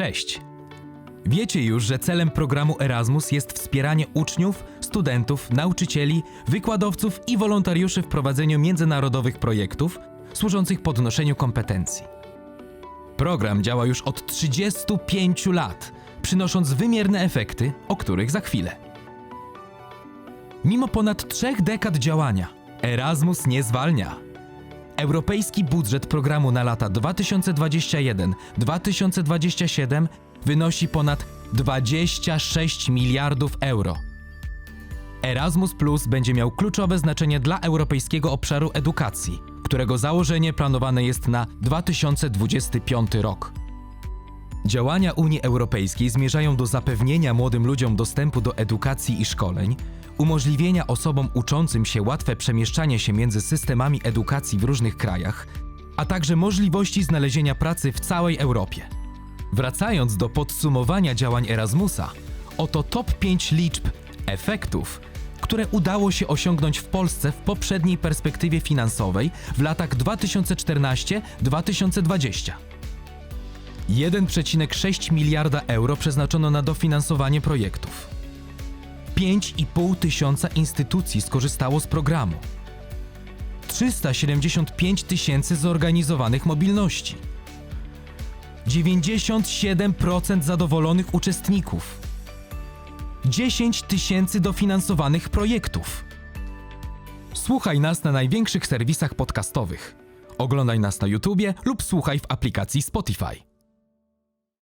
Cześć! Wiecie już, że celem programu Erasmus jest wspieranie uczniów, studentów, nauczycieli, wykładowców i wolontariuszy w prowadzeniu międzynarodowych projektów służących podnoszeniu kompetencji. Program działa już od 35 lat, przynosząc wymierne efekty, o których za chwilę. Mimo ponad trzech dekad działania, Erasmus nie zwalnia. Europejski budżet programu na lata 2021-2027 wynosi ponad 26 miliardów euro. Erasmus Plus będzie miał kluczowe znaczenie dla europejskiego obszaru edukacji, którego założenie planowane jest na 2025 rok. Działania Unii Europejskiej zmierzają do zapewnienia młodym ludziom dostępu do edukacji i szkoleń, umożliwienia osobom uczącym się łatwe przemieszczanie się między systemami edukacji w różnych krajach, a także możliwości znalezienia pracy w całej Europie. Wracając do podsumowania działań Erasmusa, oto top 5 liczb efektów, które udało się osiągnąć w Polsce w poprzedniej perspektywie finansowej w latach 2014-2020. 1,6 miliarda euro przeznaczono na dofinansowanie projektów. 5,5 tysiąca instytucji skorzystało z programu. 375 tysięcy zorganizowanych mobilności. 97% zadowolonych uczestników. 10 tysięcy dofinansowanych projektów. Słuchaj nas na największych serwisach podcastowych. Oglądaj nas na YouTubie lub słuchaj w aplikacji Spotify.